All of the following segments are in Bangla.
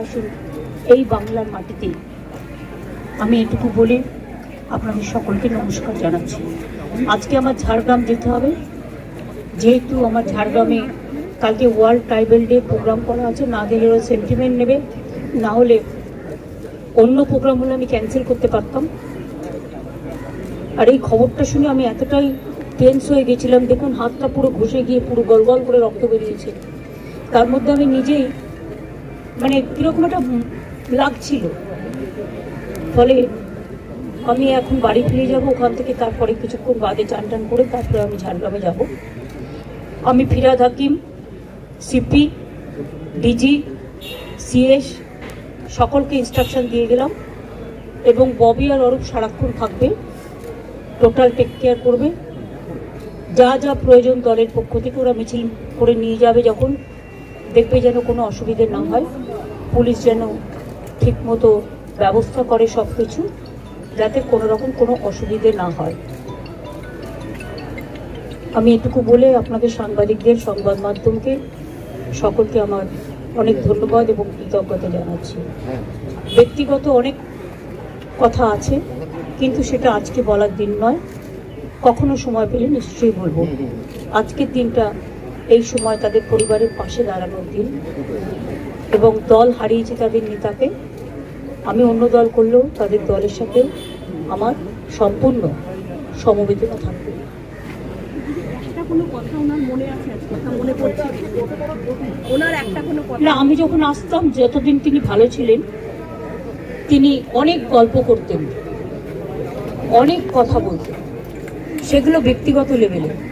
আসুন, এই বাংলার মাটিতে আমি এটুকু বলে আপনাদের সকলকে নমস্কার জানাচ্ছি। আজকে আমার ঝাড়গ্রাম যেতে হবে। যেহেতু আমার ঝাড়গ্রামে কালকে ওয়ার্ল্ড ট্রাইবেল ডে প্রোগ্রাম করা আছে, না গেলে ওরা সেন্টিমেন্ট নেবে। না হলে অন্য প্রোগ্রাম হলে আমি ক্যান্সেল করতে পারতাম। আর এই খবরটা শুনে আমি এতটাই টেন্স হয়ে গেছিলাম। দেখুন, হাতটা পুরো ঘষে গিয়ে পুরো গল গল করে রক্ত বেরিয়েছে। তার মধ্যে আমি নিজেই মানে কীরকম একটা লাগছিল। ফলে আমি এখন বাড়ি ফিরে যাব ওখান থেকে, তারপরে কিছুক্ষণ বাদে চান টান করে তারপরে আমি ঝাড়গ্রামে যাব। আমি Firhad Hakim, CP, DG, CS, সকলকে ইনস্ট্রাকশন দিয়ে গেলাম এবং ববি আর অরূপ সারাক্ষণ থাকবে। টোটাল টেক কেয়ার করবে। যা যা প্রয়োজন দলের পক্ষ থেকে ওরা মিছিল করে নিয়ে যাবে যখন। দেখবে যেন কোনো অসুবিধে না হয়। পুলিশ যেন ঠিকমতো ব্যবস্থা করে সব কিছু যাতে কোনো রকম কোনো অসুবিধে না হয়। আমি এটুকু বলে আপনাদের সাংবাদিকদের সংবাদ মাধ্যমকে সকলকে আমার অনেক ধন্যবাদ এবং কৃতজ্ঞতা জানাচ্ছি। ব্যক্তিগত অনেক কথা আছে কিন্তু সেটা আজকে বলার দিন নয়। কখনো সময় পেলে নিশ্চয়ই বলব। আজকের দিনটা এই সময় তাদের পরিবারের পাশে দাঁড়ানোর দিন। এবং দল হারিয়েছে তাদের নেতাকে। আমি অন্য দল করলেও তাদের দলের সাথে আমার সম্পূর্ণ সমবেদনা থাকবে। না আমি যখন আসতাম যতদিন তিনি ভালো ছিলেন তিনি অনেক গল্প করতেন অনেক কথা বলতেন। সেগুলো ব্যক্তিগত লেভেলে।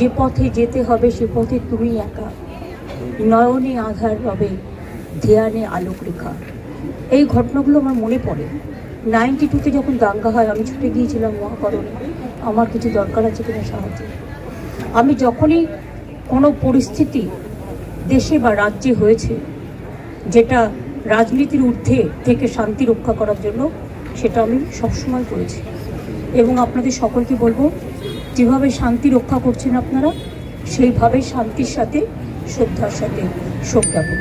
যে পথে যেতে হবে সে পথে তুমি একা। নয়নে আধার ধ্যানে আলোক রেখা। এই ঘটনাগুলো আমার মনে পড়ে। নাইনটি টুতে যখন দাঙ্গা হয়, আমি ছুটে গিয়েছিলাম মহাকরণে। আমার কিছু দরকার আছে কিনা সাহায্য। আমি যখনই কোনো পরিস্থিতি দেশে বা রাজ্যে হয়েছে, যেটা রাজনীতির ঊর্ধ্বে থেকে শান্তি রক্ষা করার জন্য, সেটা আমি সবসময় করেছি। এবং আপনাদের সকলকে বলব যেভাবে শান্তি রক্ষা করছেন আপনারা সেইভাবে শান্তির সাথে শ্রদ্ধার সাথে শোক জ্ঞাপন